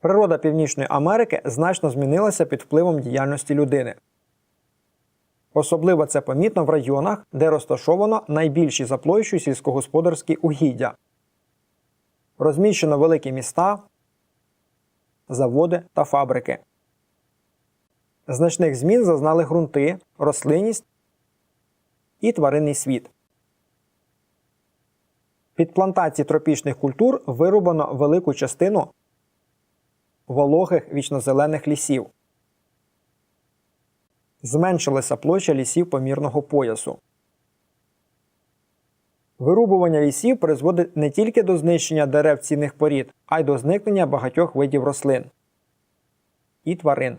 Природа Північної Америки значно змінилася під впливом діяльності людини. Особливо це помітно в районах, де розташовано найбільші за площею сільськогосподарські угіддя. Розміщено великі міста, заводи та фабрики. Значних змін зазнали ґрунти, рослинність і тваринний світ. Під плантації тропічних культур вирубано велику частину вологих вічнозелених лісів. Зменшилася площа лісів помірного поясу. Вирубування лісів призводить не тільки до знищення дерев цінних порід, а й до зникнення багатьох видів рослин і тварин.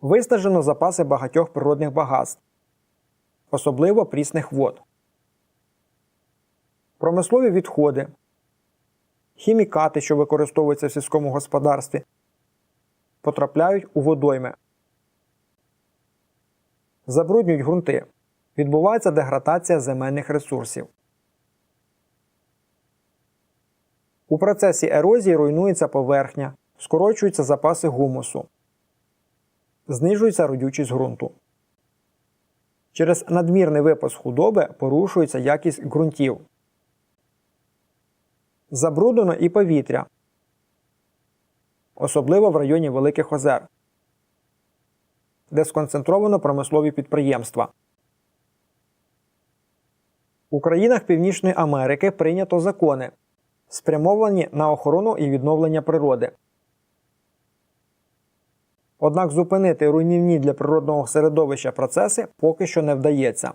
Виснажено запаси багатьох природних багатств, особливо прісних вод. Промислові відходи, хімікати, що використовуються в сільському господарстві, потрапляють у водойми, забруднюють ґрунти. Відбувається деградація земельних ресурсів. У процесі ерозії руйнується поверхня, скорочуються запаси гумусу, знижується родючість ґрунту. Через надмірний випас худоби порушується якість ґрунтів. Забруднено і повітря, особливо в районі Великих Озер, де сконцентровано промислові підприємства. У країнах Північної Америки прийнято закони, спрямовані на охорону і відновлення природи. Однак зупинити руйнівні для природного середовища процеси поки що не вдається.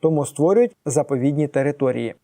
Тому створюють заповідні території.